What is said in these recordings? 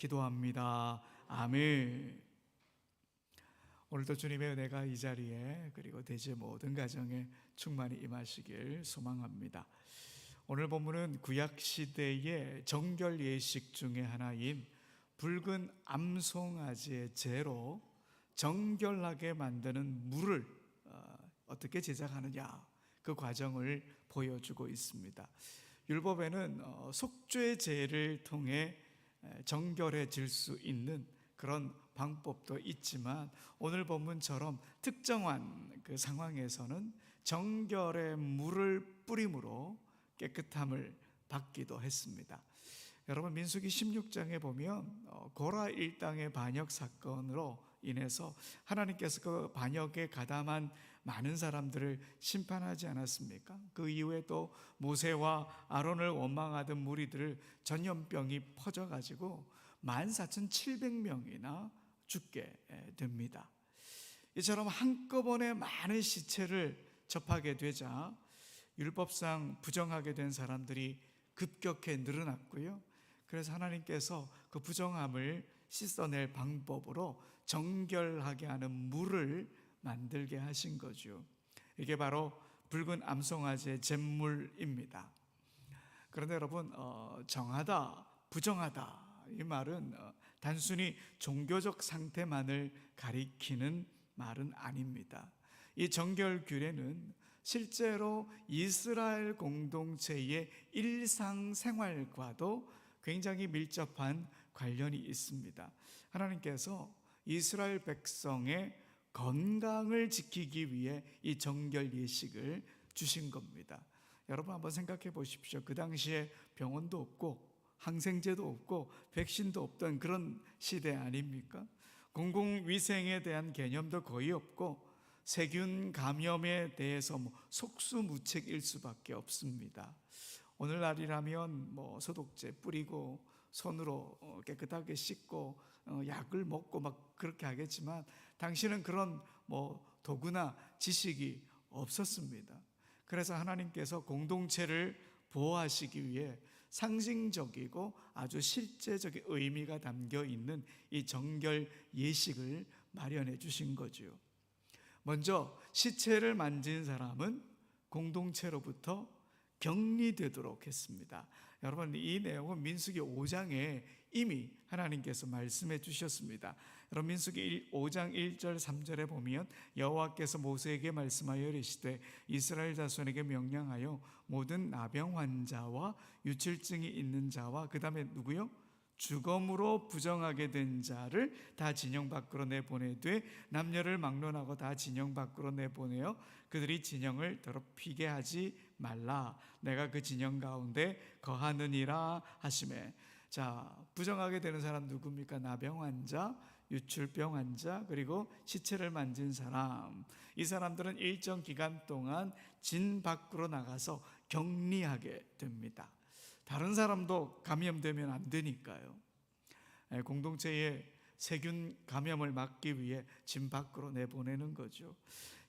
기도합니다. 아멘. 오늘도 주님의 은혜가 이 자리에 그리고 대지 모든 가정에 충만히 임하시길 소망합니다. 오늘 본문은 구약 시대의 정결 예식 중에 하나인 붉은 암송아지의 재로 정결하게 만드는 물을 어, 어떻게 제작하느냐 그 과정을 보여주고 있습니다. 율법에는 어, 속죄 제를 통해 정결해질 수 있는 그런 방법도 있지만 오늘 본문처럼 특정한 그 상황에서는 정결의 물을 뿌림으로 깨끗함을 받기도 했습니다. 여러분 민수기 16장에 보면 어, 고라 일당의 반역 사건으로 인해서 하나님께서 그 반역에 가담한 많은 사람들을 심판하지 않았습니까? 그 이후에 또 모세와 아론을 원망하던 무리들을 전염병이 퍼져 가지고 14,700명이나 죽게 됩니다. 이처럼 한꺼번에 많은 시체를 접하게 되자 율법상 부정하게 된 사람들이 급격히 늘어났고요. 그래서 하나님께서 그 부정함을 씻어낼 방법으로 정결하게 하는 물을 만들게 하신 거죠. 이게 바로 붉은 암송아지의 잿물입니다. 그런데 여러분 어, 정하다, 부정하다 이 말은 어, 단순히 종교적 상태만을 가리키는 말은 아닙니다. 이 정결 규례는 실제로 이스라엘 공동체의 일상 생활과도 굉장히 밀접한 관련이 있습니다. 하나님께서 이스라엘 백성의 건강을 지키기 위해 이 정결 예식을 주신 겁니다. 여러분 한번 생각해 보십시오. 그 당시에 병원도 없고 항생제도 없고 백신도 없던 그런 시대 아닙니까? 공공위생에 대한 개념도 거의 없고 세균 감염에 대해서 뭐 속수무책일 수밖에 없습니다. 오늘날이라면 뭐 소독제 뿌리고 손으로 어, 깨끗하게 씻고 어, 약을 먹고 막 그렇게 하겠지만 당신은 그런 뭐 도구나 지식이 없었습니다. 그래서 하나님께서 공동체를 보호하시기 위해 상징적이고 아주 실제적인 의미가 담겨 있는 이 정결 예식을 마련해 주신 거죠. 먼저 시체를 만진 사람은 공동체로부터 격리되도록 했습니다. 여러분 이 내용은 민수기 5장에 이미 하나님께서 말씀해 주셨습니다. 여러분 민수기 5장 1절 3절에 보면 여호와께서 모세에게 말씀하여 이르시되 이스라엘 자손에게 명령하여 모든 나병 환자와 유출증이 있는 자와 그다음에 누구요? 죽음으로 부정하게 된 자를 다 진영 밖으로 내보내되 남녀를 막론하고 다 진영 밖으로 내보내어 그들이 진영을 더럽히게 하지 말라 내가 그 진영 가운데 거하느니라 하심에 자 부정하게 되는 사람 누굽니까 나병 환자 유출병 환자 그리고 시체를 만진 사람 이 사람들은 일정 기간 동안 진 밖으로 나가서 격리하게 됩니다 다른 사람도 감염되면 안 되니까요. 예, 공동체의 세균 감염을 막기 위해 진 밖으로 내보내는 거죠.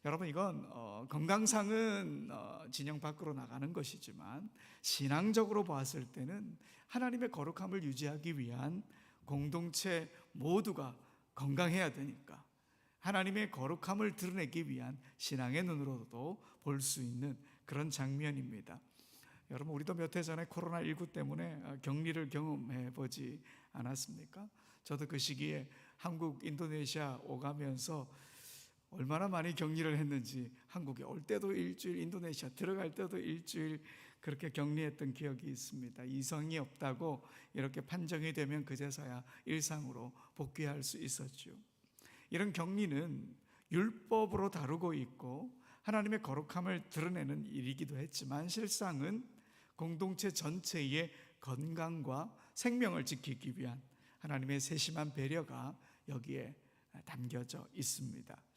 여러분 이건 어, 건강상은 어, 진영 밖으로 나가는 것이지만 신앙적으로 봤을 때는 하나님의 거룩함을 유지하기 위한 공동체 모두가 건강해야 되니까 하나님의 거룩함을 드러내기 위한 신앙의 눈으로도 볼 수 있는 그런 장면입니다. 여러분 우리도 몇 해 전에 코로나 19 때문에 격리를 경험해 보지 않았습니까? 저도 그 시기에 한국 인도네시아 오가면서 얼마나 많이 격리를 했는지 한국에 올 때도 일주일 인도네시아 들어갈 때도 일주일 그렇게 격리했던 기억이 있습니다. 이성이 없다고 이렇게 판정이 되면 그제서야 일상으로 복귀할 수 있었죠. 이런 격리는 율법으로 다루고 있고 하나님의 거룩함을 드러내는 일이기도 했지만 실상은 공동체 전체의 건강과 생명을 지키기 위한 하나님의 세심한 배려가 여기에 담겨져 있습니다.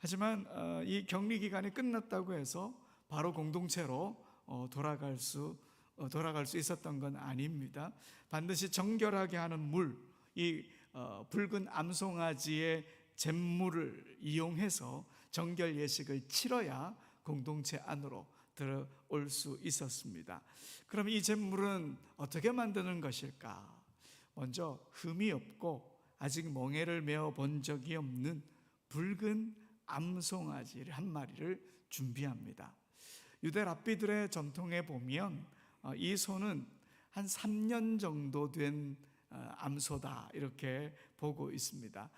하지만 어, 이 격리 기간이 끝났다고 해서 바로 공동체로 어, 돌아갈 수 어, 돌아갈 수 있었던 건 아닙니다. 반드시 정결하게 하는 물, 이 붉은 암송아지의 잿물을 이용해서 정결 예식을 치러야 공동체 안으로 들어올 수 있었습니다. 그럼 이 잿물은 어떻게 만드는 것일까? 먼저 흠이 없고 아직 멍에를 메어 본 적이 없는 붉은 암송아지 한 마리를 준비합니다. 유대 랍비들의 전통에 보면 어, 이 소는 한 3년 정도 된 어, 암소다 이렇게 보고 있습니다.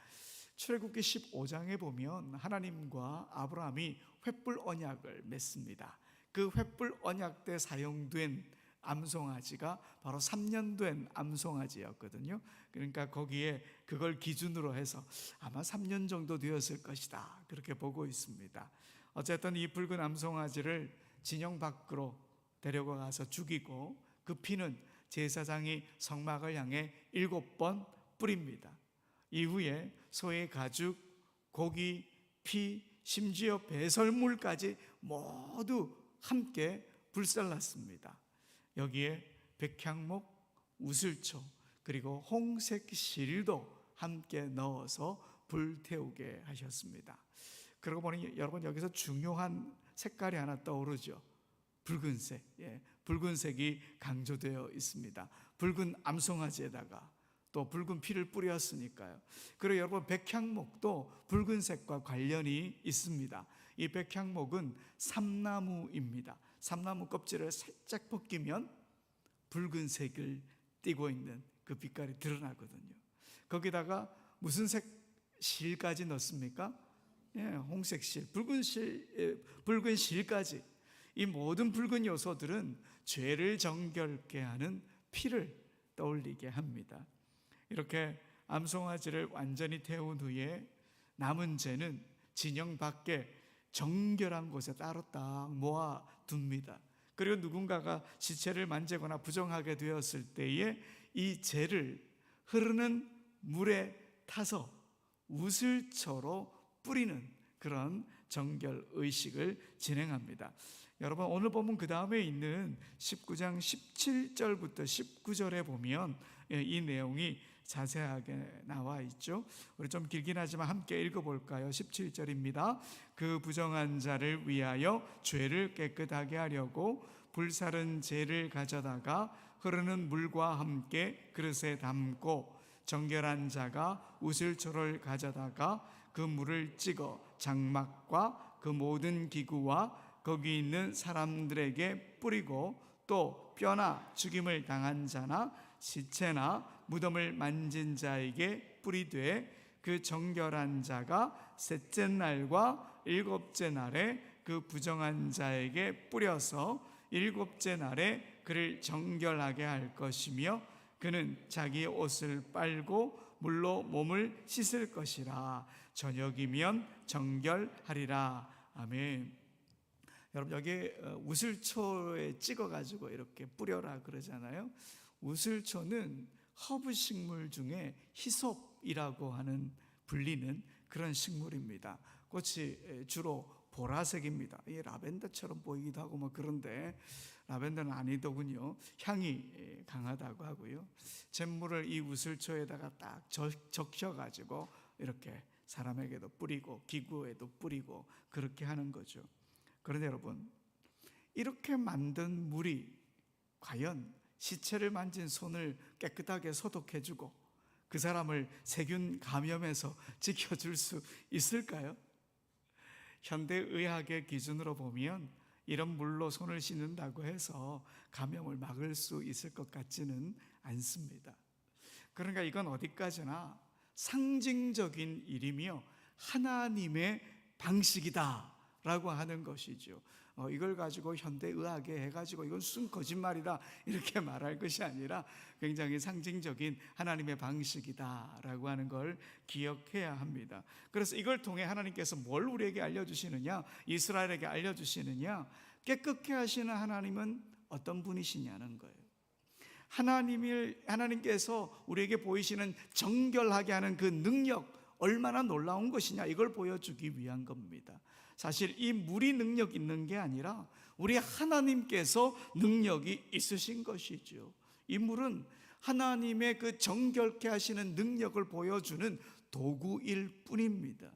출애굽기 15장에 보면 하나님과 아브라함이 횃불 언약을 맺습니다. 그 횃불 언약 때 사용된 암송아지가 바로 3년 된 암송아지였거든요. 그러니까 거기에 그걸 기준으로 해서 아마 3년 정도 되었을 것이다. 그렇게 보고 있습니다. 어쨌든 이 붉은 암송아지를 진영 밖으로 데려가 가서 죽이고 그 피는 제사장이 성막을 향해 일곱 번 뿌립니다. 이후에 소의 가죽, 고기, 피, 심지어 배설물까지 모두 함께 불살랐습니다. 여기에 백향목, 우슬초, 그리고 홍색 실도 함께 넣어서 불태우게 하셨습니다. 그러고 보니 여러분 여기서 중요한 색깔이 하나 떠오르죠. 붉은색, 예, 붉은색이 강조되어 있습니다. 붉은 암송아지에다가 또 붉은 피를 뿌렸으니까요. 그리고 여러분 백향목도 붉은색과 관련이 있습니다. 이 백향목은 삼나무입니다. 삼나무 껍질을 살짝 벗기면 붉은색을 띠고 있는 그 빛깔이 드러나거든요. 거기다가 무슨 색 실까지 넣습니까? 예, 홍색 실, 붉은 실, 예, 붉은 실까지 이 모든 붉은 요소들은 죄를 정결케 하는 피를 떠올리게 합니다. 이렇게 암송아지를 완전히 태운 후에 남은 죄는 진영 밖에 정결한 곳에 따로 딱 모아 둡니다. 그리고 누군가가 시체를 만지거나 부정하게 되었을 때에 이 죄를 흐르는 물에 타서 우슬처로 뿌리는 그런 정결 의식을 진행합니다. 여러분 오늘 보면 그 다음에 있는 19장 17절부터 19절에 보면 예, 이 내용이 자세하게 나와 있죠. 우리 좀 길긴 하지만 함께 읽어볼까요? 17절입니다. 그 부정한 자를 위하여 죄를 깨끗하게 하려고 불사른 재를 가져다가 흐르는 물과 함께 그릇에 담고 정결한 자가 우슬초를 가져다가 그 물을 찍어 장막과 그 모든 기구와 거기 있는 사람들에게 뿌리고 또 뼈나 죽임을 당한 자나 시체나 무덤을 만진 자에게 뿌리되 그 정결한 자가 셋째 날과 일곱째 날에 그 부정한 자에게 뿌려서 일곱째 날에 그를 정결하게 할 것이며 그는 자기 옷을 빨고 물로 몸을 씻을 것이라 저녁이면 정결하리라 아멘. 여러분 여기 어, 우슬초에 찍어 가지고 이렇게 뿌려라 그러잖아요. 우슬초는 허브 식물 중에 히솝이라고 하는 불리는 그런 식물입니다. 꽃이 주로 보라색입니다. 이 라벤더처럼 보이기도 하고 뭐 그런데 라벤더는 아니더군요. 향이 강하다고 하고요. 잿물을 이 우슬초에다가 딱 적셔가지고 이렇게 사람에게도 뿌리고 기구에도 뿌리고 그렇게 하는 거죠. 그런데 여러분 이렇게 만든 물이 과연 시체를 만진 손을 깨끗하게 소독해주고 그 사람을 세균 감염에서 지켜줄 수 있을까요? 현대 의학의 기준으로 보면 이런 물로 손을 씻는다고 해서 감염을 막을 수 있을 것 같지는 않습니다. 그러니까 이건 어디까지나 상징적인 일이며 하나님의 방식이다라고 하는 것이죠. 어, 이걸 가지고 현대 의학에 해가지고 이건 순 거짓말이다 이렇게 말할 것이 아니라 굉장히 상징적인 하나님의 방식이다라고 하는 걸 기억해야 합니다. 그래서 이걸 통해 하나님께서 뭘 우리에게 알려주시느냐, 이스라엘에게 알려주시느냐, 깨끗게 하시는 하나님은 어떤 분이시냐는 거예요. 하나님을 하나님께서 우리에게 보이시는 정결하게 하는 그 능력 얼마나 놀라운 것이냐 이걸 보여주기 위한 겁니다. 사실 이 물이 능력 있는 게 아니라 우리 하나님께서 능력이 있으신 것이죠. 이 물은 하나님의 그 정결케 하시는 능력을 보여주는 도구일 뿐입니다.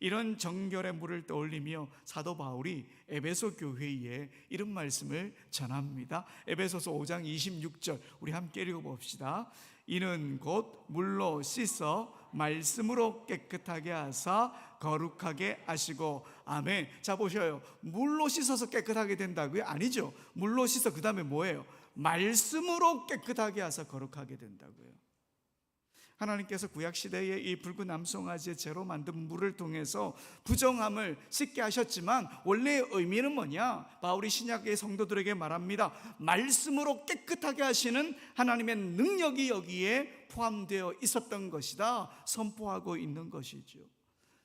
이런 정결의 물을 떠올리며 사도 바울이 에베소 교회에 이런 말씀을 전합니다. 에베소서 5장 26절 우리 함께 읽어 봅시다. 이는 곧 물로 씻어 말씀으로 깨끗하게 하사 거룩하게 하시고 아멘. 자 보셔요. 물로 씻어서 깨끗하게 된다고요? 아니죠. 물로 씻어 그 다음에 뭐예요? 말씀으로 깨끗하게 하사 거룩하게 된다고요. 하나님께서 구약 시대에 이 붉은 암송아지의 재로 만든 물을 통해서 부정함을 씻게 하셨지만 원래의 의미는 뭐냐? 바울이 신약의 성도들에게 말합니다. 말씀으로 깨끗하게 하시는 하나님의 능력이 여기에 포함되어 있었던 것이다. 선포하고 있는 것이죠.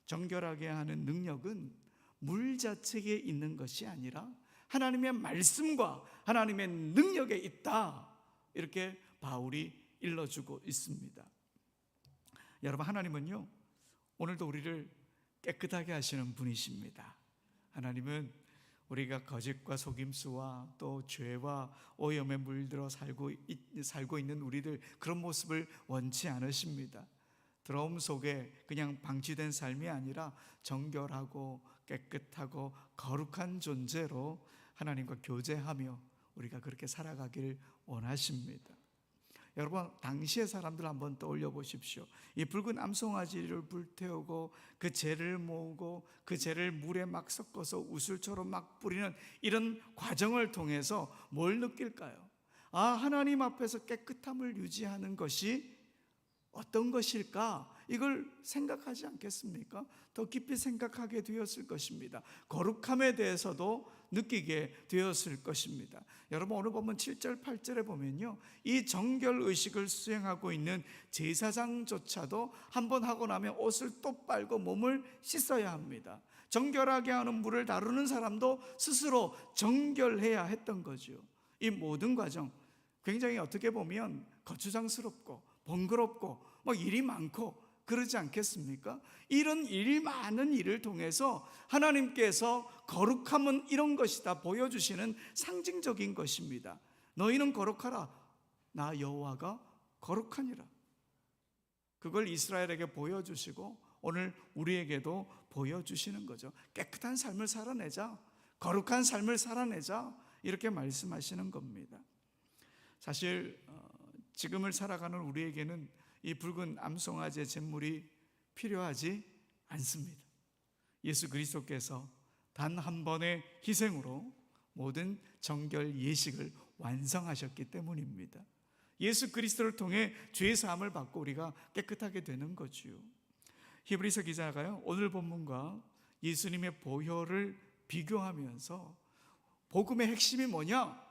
정결하게 하는 능력은 물 자체에 있는 것이 아니라 하나님의 말씀과 하나님의 능력에 있다. 이렇게 바울이 일러주고 있습니다. 여러분 하나님은요 오늘도 우리를 깨끗하게 하시는 분이십니다. 하나님은 우리가 거짓과 속임수와 또 죄와 오염에 물들어 살고, 있, 살고 있는 우리들 그런 모습을 원치 않으십니다. 더러움 속에 그냥 방치된 삶이 아니라 정결하고 깨끗하고 거룩한 존재로 하나님과 교제하며 우리가 그렇게 살아가길 원하십니다. 여러분 당시의 사람들 한번 떠올려 보십시오. 이 붉은 암송아지를 불태우고 그 재를 모으고 그 재를 물에 막 섞어서 우슬처럼 막 뿌리는 이런 과정을 통해서 뭘 느낄까요? 아 하나님 앞에서 깨끗함을 유지하는 것이 어떤 것일까? 이걸 생각하지 않겠습니까? 더 깊이 생각하게 되었을 것입니다. 거룩함에 대해서도 느끼게 되었을 것입니다. 여러분 오늘 보면 7절 8절에 보면요. 이 정결 의식을 수행하고 있는 제사장조차도 한 번 하고 나면 옷을 또 빨고 몸을 씻어야 합니다. 정결하게 하는 물을 다루는 사람도 스스로 정결해야 했던 거죠. 이 모든 과정 굉장히 어떻게 보면 거추장스럽고 번거롭고 뭐 일이 많고 그러지 않겠습니까? 이런 일이 많은 일을 통해서 하나님께서 거룩함은 이런 것이다 보여주시는 상징적인 것입니다. 너희는 거룩하라. 나 여호와가 거룩하니라. 그걸 이스라엘에게 보여주시고 오늘 우리에게도 보여주시는 거죠. 깨끗한 삶을 살아내자. 거룩한 삶을 살아내자. 이렇게 말씀하시는 겁니다. 사실 어, 지금을 살아가는 우리에게는 이 붉은 암송아지의 잿물이 필요하지 않습니다. 예수 그리스도께서 단 한 번의 희생으로 모든 정결 예식을 완성하셨기 때문입니다. 예수 그리스도를 통해 죄 사함을 받고 우리가 깨끗하게 되는 거지요. 히브리서 기자가요. 오늘 본문과 예수님의 보혈을 비교하면서 복음의 핵심이 뭐냐?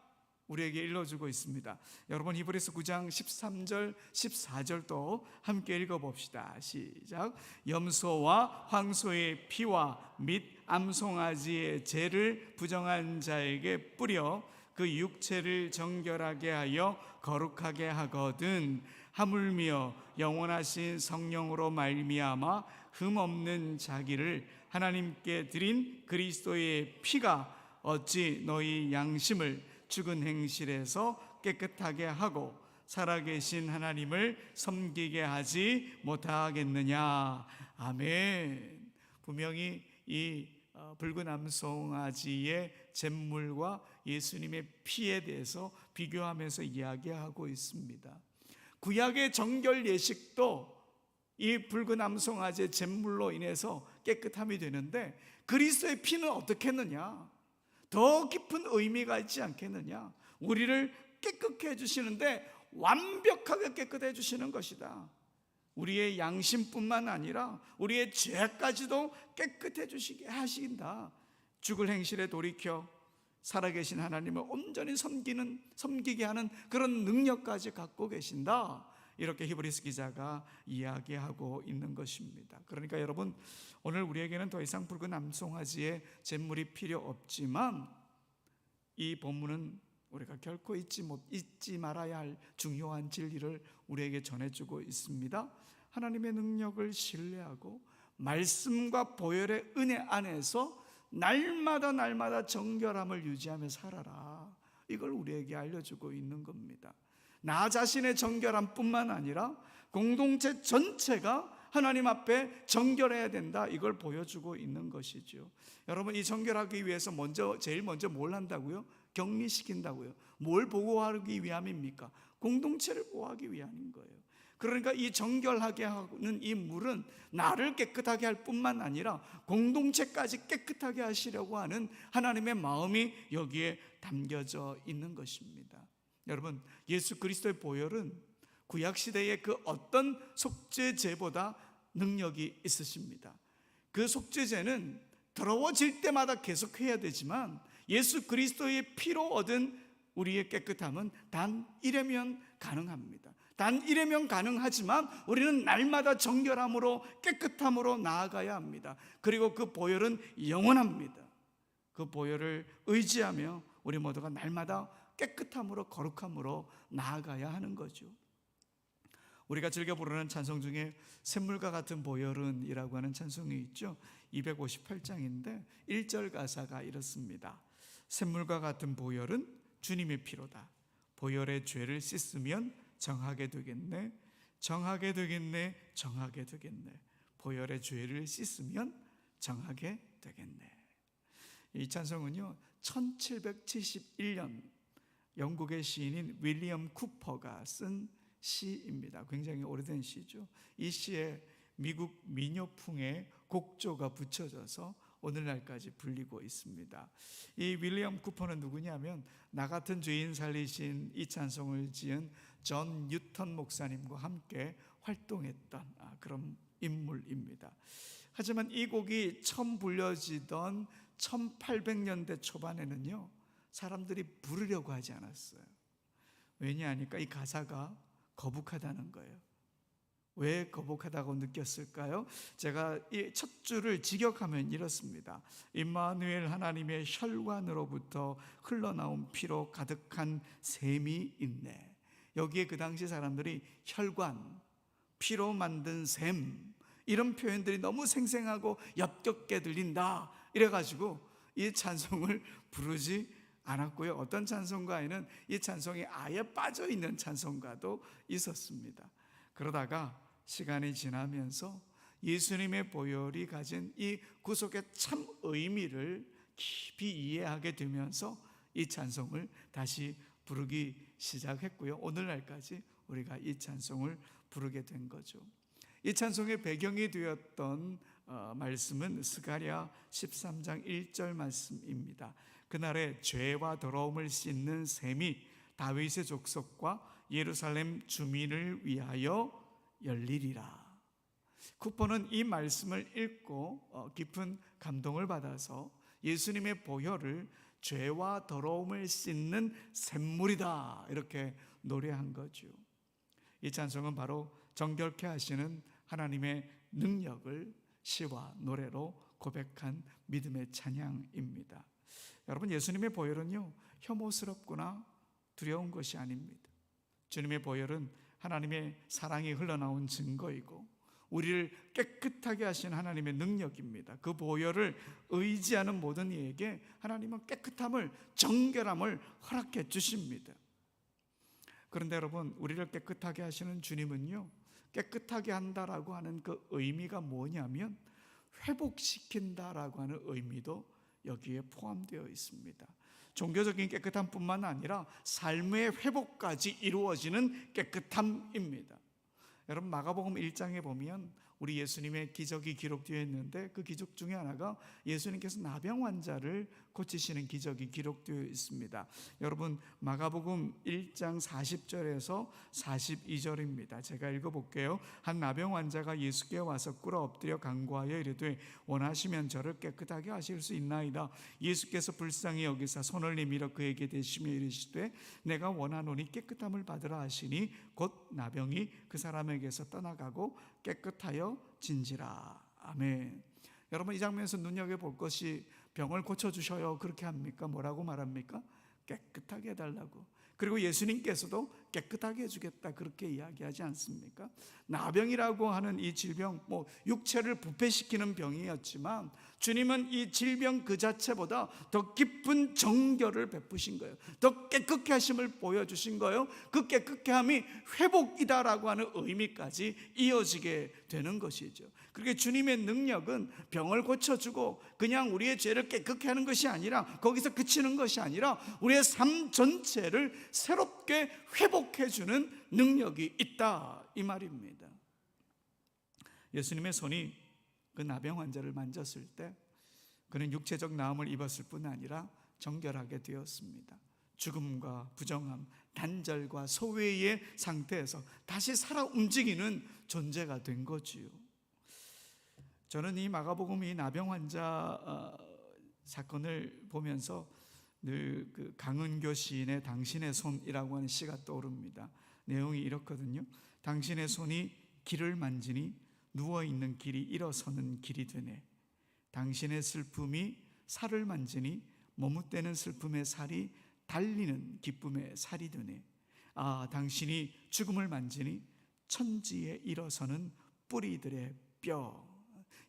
우리에게 일러주고 있습니다. 여러분 히브리서 9장 13절 14절도 함께 읽어봅시다. 시작. 염소와 황소의 피와 및 암송아지의 죄를 부정한 자에게 뿌려 그 육체를 정결하게 하여 거룩하게 하거든 하물며 영원하신 성령으로 말미암아 흠 없는 자기를 하나님께 드린 그리스도의 피가 어찌 너희 양심을 죽은 행실에서 깨끗하게 하고 살아계신 하나님을 섬기게 하지 못하겠느냐. 아멘. 분명히 이 어, 붉은 암송아지의 잿물과 예수님의 피에 대해서 비교하면서 이야기하고 있습니다. 구약의 정결 예식도 이 붉은 암송아지의 잿물로 인해서 깨끗함이 되는데 그리스도의 피는 어떻게 했느냐? 더 깊은 의미가 있지 않겠느냐? 우리를 깨끗게 해주시는데 완벽하게 깨끗해 주시는 것이다. 우리의 양심뿐만 아니라 우리의 죄까지도 깨끗해 주시게 하신다. 죽을 행실에 돌이켜 살아계신 하나님을 온전히 섬기는 섬기게 하는 그런 능력까지 갖고 계신다. 이렇게 히브리스 기자가 이야기하고 있는 것입니다. 그러니까 여러분 오늘 우리에게는 더 이상 붉은 암송아지의 잿물이 필요 없지만 이 본문은 우리가 결코 잊지 못 잊지 말아야 할 중요한 진리를 우리에게 전해주고 있습니다. 하나님의 능력을 신뢰하고 말씀과 보혈의 은혜 안에서 날마다 날마다 정결함을 유지하며 살아라. 이걸 우리에게 알려주고 있는 겁니다. 나 자신의 정결함 뿐만 아니라 공동체 전체가 하나님 앞에 정결해야 된다. 이걸 보여주고 있는 것이죠. 여러분 이 정결하기 위해서 먼저 제일 먼저 뭘 한다고요? 격리시킨다고요. 뭘 보고하기 위함입니까? 공동체를 보호하기 위함인 거예요. 그러니까 이 정결하게 하는 이 물은 나를 깨끗하게 할 뿐만 아니라 공동체까지 깨끗하게 하시려고 하는 하나님의 마음이 여기에 담겨져 있는 것입니다. 여러분, 예수 그리스도의 보혈은 구약 시대의 그 어떤 속죄제보다 능력이 있으십니다. 그 속죄제는 더러워질 때마다 계속 해야 되지만 예수 그리스도의 피로 얻은 우리의 깨끗함은 단 이래면 가능합니다. 단 이래면 가능하지만 우리는 날마다 정결함으로 깨끗함으로 나아가야 합니다. 그리고 그 보혈은 영원합니다. 그 보혈을 의지하며 우리 모두가 날마다 깨끗함으로 거룩함으로 나아가야 하는 거죠. 우리가 즐겨 부르는 찬송 중에 샘물과 같은 보혈은이라고 하는 찬송이 있죠. 258장인데 1절 가사가 이렇습니다. 샘물과 같은 보혈은 주님의 피로다. 보혈의 죄를 씻으면 정하게 되겠네. 정하게 되겠네. 정하게 되겠네. 보혈의 죄를 씻으면 정하게 되겠네. 이 찬송은요. 1771년 영국의 시인인 윌리엄 쿠퍼가 쓴 시입니다. 굉장히 오래된 시죠. 이 시에 미국 민요풍의 곡조가 붙여져서 오늘날까지 불리고 있습니다. 이 윌리엄 쿠퍼는 누구냐면 나 같은 죄인 살리신 이 찬송을 지은 존 뉴턴 목사님과 함께 활동했던 아, 그런 인물입니다. 하지만 이 곡이 처음 불려지던 1800년대 초반에는요 사람들이 부르려고 하지 않았어요. 왜냐하니까 이 가사가 거북하다는 거예요. 왜 거북하다고 느꼈을까요? 제가 이 첫 줄을 직역하면 이렇습니다. 임마누엘 하나님의 혈관으로부터 흘러나온 피로 가득한 샘이 있네. 여기에 그 당시 사람들이 혈관, 피로 만든 샘 이런 표현들이 너무 생생하고 엽겹게 들린다. 이래 가지고 이 찬송을 부르지 않았고요. 어떤 찬송가에는 이 찬송이 아예 빠져 있는 찬송가도 있었습니다. 그러다가 시간이 지나면서 예수님의 보혈이 가진 이 구속의 참 의미를 깊이 이해하게 되면서 이 찬송을 다시 부르기 시작했고요. 오늘날까지 우리가 이 찬송을 부르게 된 거죠. 이 찬송의 배경이 되었던 어, 말씀은 스가랴 13장 1절 말씀입니다. 그날에 죄와 더러움을 씻는 셈이 다윗의 족속과 예루살렘 주민을 위하여 열리리라. 쿠퍼는 이 말씀을 읽고 어, 깊은 감동을 받아서 예수님의 보혈을 죄와 더러움을 씻는 샘물이다 이렇게 노래한 거죠. 이 찬송은 바로 정결케 하시는 하나님의 능력을 시와 노래로 고백한 믿음의 찬양입니다. 여러분 예수님의 보혈은요 혐오스럽거나 두려운 것이 아닙니다. 주님의 보혈은 하나님의 사랑이 흘러나온 증거이고 우리를 깨끗하게 하신 하나님의 능력입니다. 그 보혈을 의지하는 모든 이에게 하나님은 깨끗함을 정결함을 허락해 주십니다. 그런데 여러분 우리를 깨끗하게 하시는 주님은요 깨끗하게 한다라고 하는 그 의미가 뭐냐면 회복시킨다라고 하는 의미도 여기에 포함되어 있습니다. 종교적인 깨끗함뿐만 아니라 삶의 회복까지 이루어지는 깨끗함입니다. 여러분 마가복음 1장에 보면 우리 예수님의 기적이 기록되어 있는데 그 기적 중에 하나가 예수님께서 나병 환자를 고치시는 기적이 기록되어 있습니다. 여러분 마가복음 1장 40절에서 42절입니다. 제가 읽어볼게요. 한 나병 환자가 예수께 와서 꿇어 엎드려 간구하여 이르되 원하시면 저를 깨끗하게 하실 수 있나이다. 예수께서 불쌍히 여기사 손을 내밀어 그에게 대시며 이르시되 내가 원하노니 깨끗함을 받으라 하시니 곧 나병이 그 사람에게서 떠나가고 깨끗하여 진지라. 아멘. 여러분 이 장면에서 눈여겨 볼 것이 병을 고쳐 주셔요. 그렇게 합니까? 뭐라고 말합니까? 깨끗하게 해달라고. 그리고 예수님께서도 깨끗하게 해주겠다 그렇게 이야기하지 않습니까? 나병이라고 하는 이 질병, 뭐 육체를 부패시키는 병이었지만 주님은 이 질병 그 자체보다 더 깊은 정결을 베푸신 거예요. 더 깨끗게 하심을 보여주신 거예요. 그 깨끗게 함이 회복이다라고 하는 의미까지 이어지게 되는 것이죠. 그렇게 주님의 능력은 병을 고쳐주고 그냥 우리의 죄를 깨끗게 하는 것이 아니라 거기서 그치는 것이 아니라 우리의 삶 전체를 새롭게 회복 회복해 주는 능력이 있다 이 말입니다. 예수님의 손이 그 나병 환자를 만졌을 때 그는 육체적 나음을 입었을 뿐 아니라 정결하게 되었습니다. 죽음과 부정함, 단절과 소외의 상태에서 다시 살아 움직이는 존재가 된 거지요. 저는 이 마가복음 이 나병 환자 어, 사건을 보면서 늘 그 강은교 시인의 당신의 손이라고 하는 시가 떠오릅니다. 내용이 이렇거든요. 당신의 손이 길을 만지니 누워 있는 길이 일어서는 길이 되네. 당신의 슬픔이 살을 만지니 머뭇대는 슬픔의 살이 달리는 기쁨의 살이 되네. 아, 당신이 죽음을 만지니 천지에 일어서는 뿌리들의 뼈.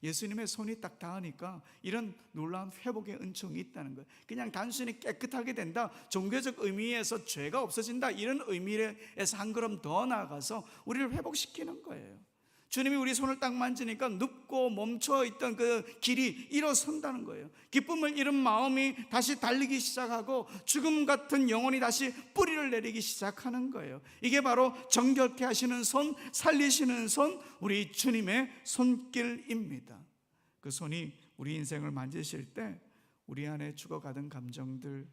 예수님의 손이 딱 닿으니까 이런 놀라운 회복의 은총이 있다는 거예요. 그냥 단순히 깨끗하게 된다, 종교적 의미에서 죄가 없어진다, 이런 의미에서 한 걸음 더 나아가서 우리를 회복시키는 거예요. 주님이 우리 손을 딱 만지니까 눕고 멈춰 있던 그 길이 일어선다는 거예요. 기쁨을 잃은 마음이 다시 달리기 시작하고 죽음 같은 영혼이 다시 뿌리를 내리기 시작하는 거예요. 이게 바로 정결케 하시는 손, 살리시는 손, 우리 주님의 손길입니다. 그 손이 우리 인생을 만지실 때 우리 안에 죽어가던 감정들,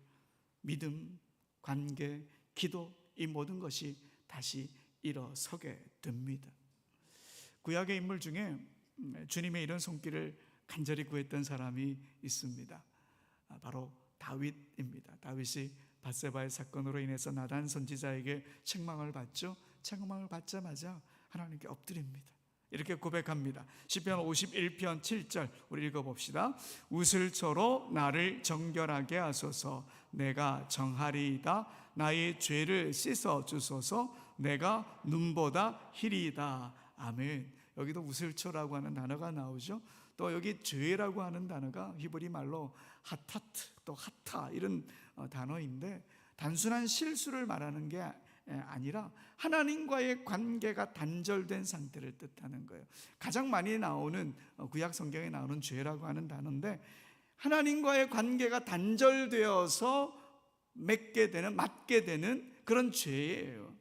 믿음, 관계, 기도 이 모든 것이 다시 일어서게 됩니다. 구약의 인물 중에 주님의 이런 손길을 간절히 구했던 사람이 있습니다. 아, 바로 다윗입니다. 다윗이 바세바의 사건으로 인해서 나단 선지자에게 책망을 받죠. 책망을 받자마자 하나님께 엎드립니다. 이렇게 고백합니다. 시편 51편 7절 우리 읽어 봅시다. 웃을초로 나를 정결하게 하소서. 내가 정하리이다. 나의 죄를 씻어 주소서. 내가 눈보다 희리이다. 아멘. 여기도 우슬초라고 하는 단어가 나오죠. 또 여기 죄라고 하는 단어가 히브리 말로 하타트 또 하타 이런 어, 단어인데 단순한 실수를 말하는 게 아니라 하나님과의 관계가 단절된 상태를 뜻하는 거예요. 가장 많이 나오는 어, 구약 성경에 나오는 죄라고 하는 단어인데 하나님과의 관계가 단절되어서 맺게 되는 맞게 되는 그런 죄예요.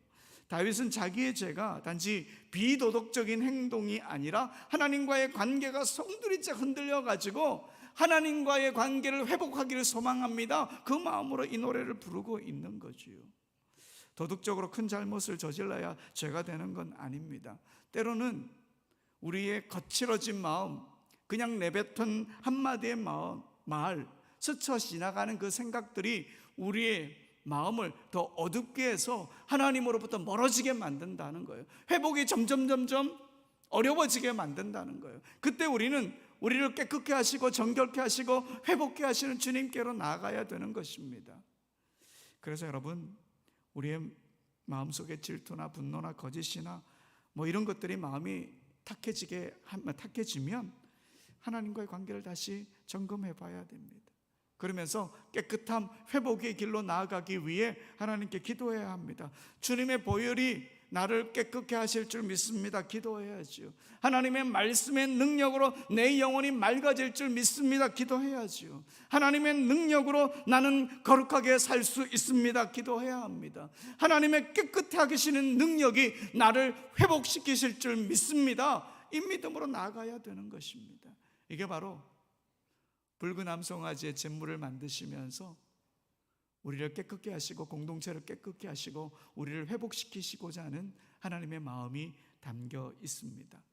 다윗은 자기의 죄가 단지 비도덕적인 행동이 아니라 하나님과의 관계가 송두리째 흔들려 가지고 하나님과의 관계를 회복하기를 소망합니다. 그 마음으로 이 노래를 부르고 있는 거지요. 도덕적으로 큰 잘못을 저질러야 죄가 되는 건 아닙니다. 때로는 우리의 거칠어진 마음, 그냥 내뱉은 한마디의 마음, 말, 스쳐 지나가는 그 생각들이 우리의 마음을 더 어둡게 해서 하나님으로부터 멀어지게 만든다는 거예요. 회복이 점점 점점 어려워지게 만든다는 거예요. 그때 우리는 우리를 깨끗게 하시고 정결케 하시고 회복케 하시는 주님께로 나아가야 되는 것입니다. 그래서 여러분 우리의 마음속에 질투나 분노나 거짓이나 뭐 이런 것들이 마음이 탁해지게 탁해지면 하나님과의 관계를 다시 점검해 봐야 됩니다. 그러면서 깨끗함 회복의 길로 나아가기 위해 하나님께 기도해야 합니다. 주님의 보혈이 나를 깨끗게 하실 줄 믿습니다. 기도해야지요. 하나님의 말씀의 능력으로 내 영혼이 맑아질 줄 믿습니다. 기도해야지요. 하나님의 능력으로 나는 거룩하게 살 수 있습니다. 기도해야 합니다. 하나님의 깨끗하게 하시는 능력이 나를 회복시키실 줄 믿습니다. 이 믿음으로 나아가야 되는 것입니다. 이게 바로 붉은 암송아지의 잼물을 만드시면서 우리를 깨끗게 하시고 공동체를 깨끗게 하시고 우리를 회복시키시고자 하는 하나님의 마음이 담겨 있습니다.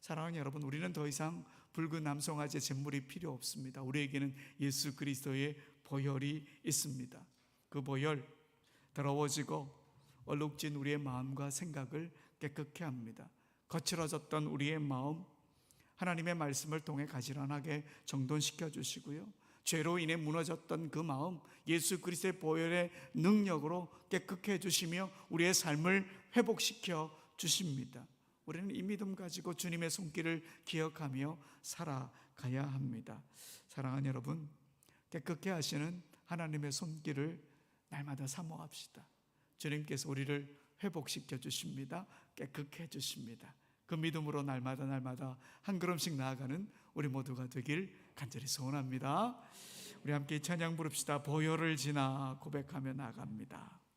사랑하는 여러분, 우리는 더 이상 붉은 암송아지의 잼물이 필요 없습니다. 우리에게는 예수 그리스도의 보혈이 있습니다. 그 보혈 더러워지고 얼룩진 우리의 마음과 생각을 깨끗게 합니다. 거칠어졌던 우리의 마음 하나님의 말씀을 통해 가지런하게 정돈시켜 주시고요. 죄로 인해 무너졌던 그 마음 예수 그리스도의 보혈의 능력으로 깨끗해 주시며 우리의 삶을 회복시켜 주십니다. 우리는 이 믿음 가지고 주님의 손길을 기억하며 살아가야 합니다. 사랑하는 여러분, 깨끗게 하시는 하나님의 손길을 날마다 사모합시다. 주님께서 우리를 회복시켜 주십니다. 깨끗해 주십니다. 그 믿음으로 날마다 날마다 한 걸음씩 나아가는 우리 모두가 되길 간절히 소원합니다. 우리 함께 찬양 부릅시다. 보혈을 지나 고백하며 나갑니다.